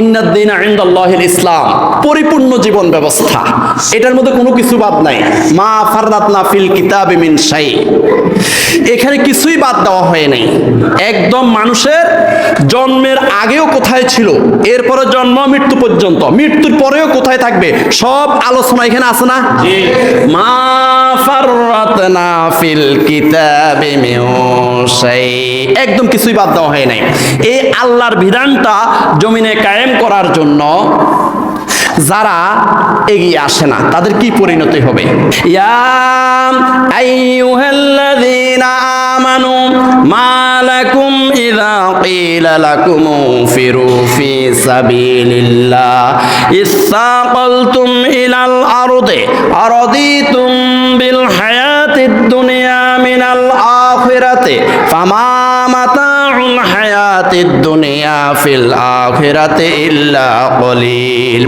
ইন্নাদ্দিন আইন্দাল্লাহিল ইসলাম পরিপূর্ণ জীবন ব্যবস্থা। এটার মধ্যে কোনো কিছু বাদ নাই। মা ফাররাতনা ফিল কিতাবে মিন শাই। এখানে কিছুই বাদ দেওয়া হয় নাই। একদম মানুষের জন্মের আগেও কোথায় ছিল এরপরে জন্ম মৃত্যু পর্যন্ত। মৃত্যুর পরেও কোথায় থাকবে সব আলোচনা এখানে আছে না? মা ফাররাতনা ফিল কিতাবে মিন শাই একদম কিছুই বাদ দেওয়া হয় নাই। এই আল্লাহর বিধানটা জমিনে কায়েম করার জন্য যারা এগিয়ে আসে না, তাদের কি পরিণতি হবে? ইয়া আইয়ুহাল্লাযীনা আমানু, মা লাকুম ইযা ক্বিলা লাকুম ফিরু ফি সাবিলিল্লাহ। ইসসাকালতুম ইলাল আরদি, আরাদিতুম বিল হায়াতিদ দুনিয়া মিনাল আখিরাতি, ফামা মাতাউল হায়াতিদ দুনিয়া ফিল আখিরাতি ইল্লা কলিল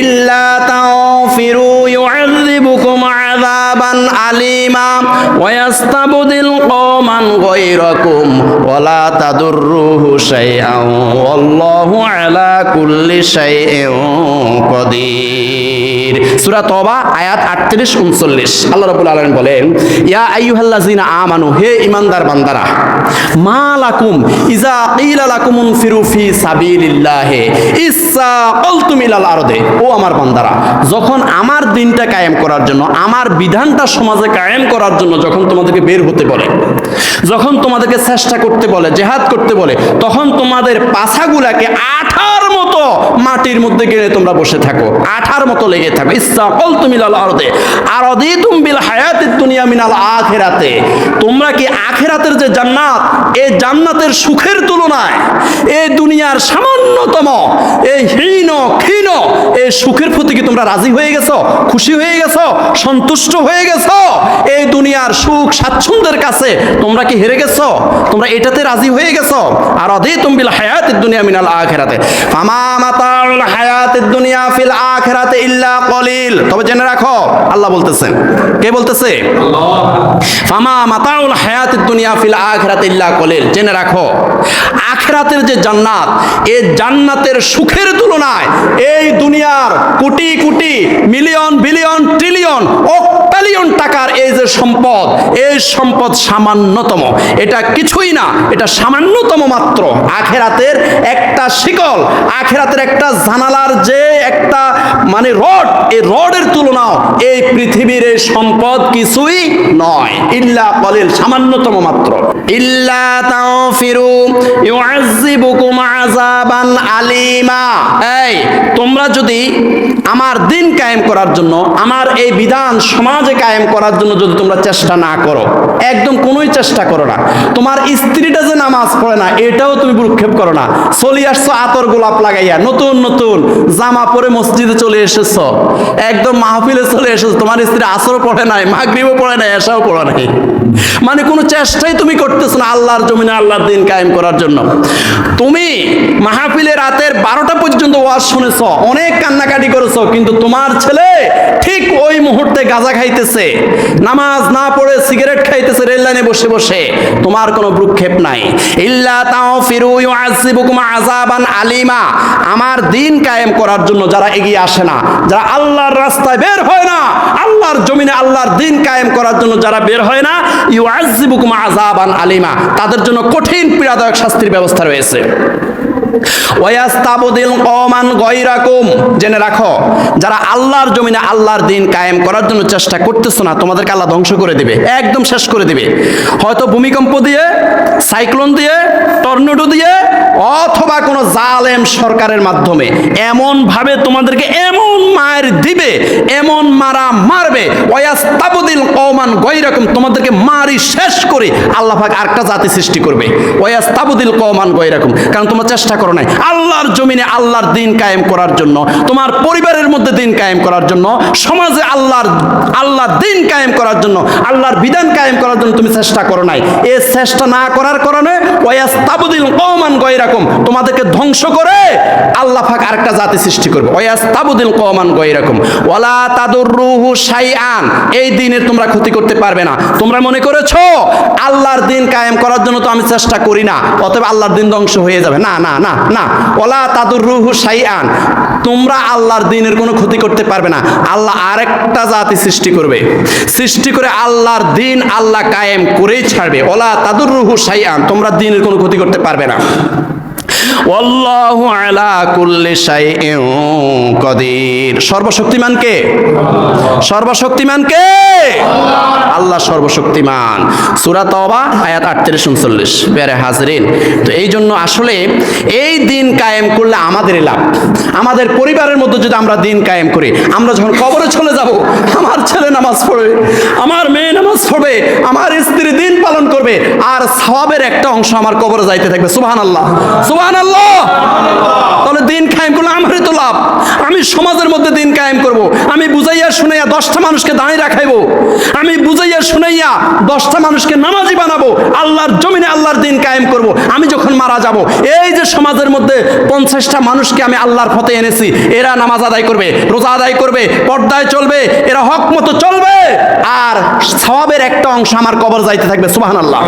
ইল্লা তাগফিরু يعذبكم عذابا أليما ويستبدل قوما غيركم ولا تضروه شيئا والله على كل شيء قدير সূরা তওবা আয়াত 38 39 আল্লাহ রাব্বুল আলামিন বলেন ইয়া আইয়ুহাল্লাযিনা আমানু হে ঈমানদার বান্দারা মা ইজা কিলা লাকুমুন ফিরু ফি সাবিলিল্লাহ ইসসাকালতুম ইলাল আরদে। ও আমার বান্দারা, যখন আমার দিনটা কায়েম করার জন্য, আমার বিধানটা সমাজে কায়েম করার জন্য যখন তোমাদেরকে বের হতে বলে, যখন তোমাদেরকে চেষ্টা করতে বলে, জেহাদ করতে বলে, তখন তোমাদের পাছাগুলাকে আঠার মতো মাটির মধ্যে গেড়ে তোমরা বসে থাকো। আঠার মতো লেগে থাকো। ইসসাকাল তুমিলাল আরদে। আরদি তুমবিল হায়াতিদ দুনিয়া মিনাল আখিরাতে। তোমরা কি আখিরাতের যে জান্নাত এই জান্নাতের সুখের তুলনায় এই দুনিয়ার সামান্যতম এই হীন ক্ষীণ এই সুখের প্রতি কি তোমরা রাজি হয়ে গেছো? খুশি হয়ে গেছো? সন্তুষ্ট হয়ে গেছো? এই দুনিয়ার সুখ স্বাচ্ছন্দ্যের কাছে তোমরা কি হেরে গেছো? তোমরা এটাতে রাজি হয়ে গেছো? আর অধি তুমবিল হায়াতিদ দুনিয়া মিনাল আখিরাতে। ফামা মাতাউল হায়াতিদ দুনিয়া ফিল আখিরাতে ইল্লা কলিল। তবে জেনে রাখো, আল্লাহ কে বলতেছে? ফামা মাতাউল হায়াতিদ দুনিয়া ফিল আখিরাতে ইল্লা কলিল। জেনে রাখো, আখিরাতের যে জান্নাত এই জান্নাতের সুখের তুলনায় এই দুনিয়ার crore crore million, billion, trillion অক্টালিয়ন টাকার এই যে সম্পদ এই সম্পদ সামান্যতম। এটা কিছুই না এটা সামান্যতম মাত্র। আখেরাতের একটা শিকল আখেরাতের একটা জানালার যে একটা মানে রড এই রডের তুলনাও এই পৃথিবীর এই সম্পদ কিছুই নয়। ইল্লা কলিল সামান্যতম মাত্র। ইল্লা তাওফিরু ইউআযিবুকুম আযাবান আলিমা। এই তোমরা যদি আমার দিন কায়েম করার জন্য, আমার এই বিধান সমাজে কায়েম করার জন্য যদি তোমরা চেষ্টা না করো, একদম কোনোই চেষ্টা করো না। তোমার স্ত্রীটা যে নামাজ পড়ে না, এটাও তুমি ভ্রুক্ষেপ করো না। চলে আসছো আতর গোলাপ লাগাইয়া, নতুন নতুন জামা পরে মসজিদে চলে এসেছ। একদম মাহফিলে চলে এসেছ। তোমার স্ত্রী আসরও পড়ে নাই, মাগরিবও পড়ে নাই এসাও পড়ে নাই। মানে কোনো চেষ্টাই তুমি করতেছো না আল্লাহর জমিনে আল্লাহর দিন কায়েম করার জন্য। তুমি মাহফিলে রাতের বারোটা পর্যন্ত ওয়াজ শুনেছ, অনেক কান্নাকাটি করেছ, কিন্তু তোমার ছেলে ঠিক ওই মুহূর্তে গাঁজা খাইতেছে, নামাজ না পড়ে সিগারেট খাইতেছে, রেল লাইনে বসে বসে। তোমার কোনো ভ্রুক্ষেপ নাই। ইল্লা তাও ফিরু ইউআযিবুকুম আযাবান আলিমা। আমার দিন কায়েম করার জন্য যারা এগিয়ে আসে না, যারা আল্লাহর রাস্তায় বের হয় না, আল্লাহর জমিনে আল্লাহর দিন কায়েম করার জন্য যারা বের হয় না ইউআযিবুকুম আযাবান আলিমা। তাদের জন্য কঠিন পীড়াদায়ক শাস্তির ব্যবস্থা রয়েছে। ওয়াস্তাবদিল কমান গয়রাকুম। জেনে রাখো, যারা আল্লাহর জমিনে আল্লাহর দিন কায়েম করার জন্য চেষ্টা করতেছো না, তোমাদেরকে আল্লাহ ধ্বংস করে দিবে, একদম শেষ করে দিবে। হয়তো ভূমিকম্প দিয়ে, সাইক্লোন দিয়ে, টর্নেডো দিয়ে, অথবা কোনো জালেম সরকারের মাধ্যমে এমন ভাবে তোমাদেরকে এমন মায়ের দিবে, এমন মারা মারবে, ওয়াস্তাবদিল কমান গয়রাকুম, তোমাদেরকে মারি শেষ করে আল্লাহ পাক আরেকটা জাতি সৃষ্টি করবে। ওয়াস্তাবদিল কমান গয়রাকুম, কারণ তোমরা চেষ্টা করো নাই। আল্লাহর জমিনে আল্লাহর দিন কায়েম করার জন্য, তোমার পরিবারের মধ্যে দিন কায়েম করার জন্য, সমাজে আল্লাহর আল্লাহর দিন কায়েম করার জন্য, আল্লাহর বিধান কায়েম করার জন্য তুমি চেষ্টা করো নাই। এ চেষ্টা না করার কারণে ওয়াস্তাবদিল কমান গয়রাকুম, তোমাদেরকে ধ্বংস করে আল্লাহ আরেকটা জাতি সৃষ্টি করবে। ওয়াস্তাবদিল কওমান গৈরাকুম ওয়ালা তাদুররুহু শাইআন। এই দিনের তোমরা ক্ষতি করতে পারবে না। তোমরা মনে করেছ, আল্লাহর দিন কায়েম করার জন্য তো আমি চেষ্টা করি না, অতএব আল্লাহর দিন ধ্বংস হয়ে যাবে। না না না না। ওয়ালা তাদুররুহু শাইআন। তোমরা আল্লাহর দিনের কোনো ক্ষতি করতে পারবে না। আল্লাহ আরেকটা জাতি সৃষ্টি করবে। সৃষ্টি করে আল্লাহর দিন আল্লাহ কায়েম করেই ছাড়বে। ওলা তাদুর রুহু সাইয়ান তোমরা দিনের কোনো ক্ষতি করতে পারবে না। ওয়াল্লাহু আলা কুল্লি শাইইন কদির। সর্বশক্তিমান কে? সর্বশক্তিমান কে? আল্লাহ সর্বশক্তিমান। আয়াত 38 39 বেরে হাজরিন, তো এই জন্য আসলে এই দিন কায়েম করলে লাভ। আমাদের পরিবারের মধ্যে যদি আমরা দিন কায়েম করি, আমরা যখন কবরে চলে যাব, আমার ছেলে নামাজ পড়বে, আমার মেয়ে নামাজ পড়বে, আমার স্ত্রী দিন পালন করবে, আর সওয়াবের একটা অংশ আমার কবরে যাইতে থাকবে। সুবহানাল্লাহ। সুবহানাল্লাহ। তাহলে দিন কায়েম করলে আমারই তো লাভ। আমি সমাজের মধ্যে দিন কায়েম করব। আমি বুঝাইয়া শুনাইয়া দশটা মানুষকে দাঁড়িয়ে রাখাইবো। আমি দশটা মানুষকে নামাজি বানাবো, আল্লাহর জমিনে আল্লাহর দিন কায়েম করব, আমি যখন মারা যাব, এই যে সমাজের মধ্যে পঞ্চাশটা মানুষকে আমি আল্লাহর পথে এনেছি, এরা নামাজ আদায় করবে, রোজা আদায় করবে, পর্দায় চলবে, এরা হক মতো চলবে, আর সওয়াবের একটা অংশ আমার কবর যাইতে থাকবে, সুবহানাল্লাহ।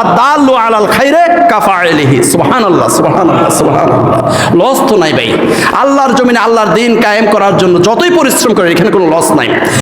আর দাল্লু আলাল খাইরে কাফাইলিহি, সুবহানাল্লাহ সুবহানাল্লাহ সুবহানাল্লাহ। লস তো নাই ভাই। আল্লাহর জমিনে আল্লাহর দিন কায়েম করার জন্য যতই পরিশ্রম করে এখানে কোনো লস নাই।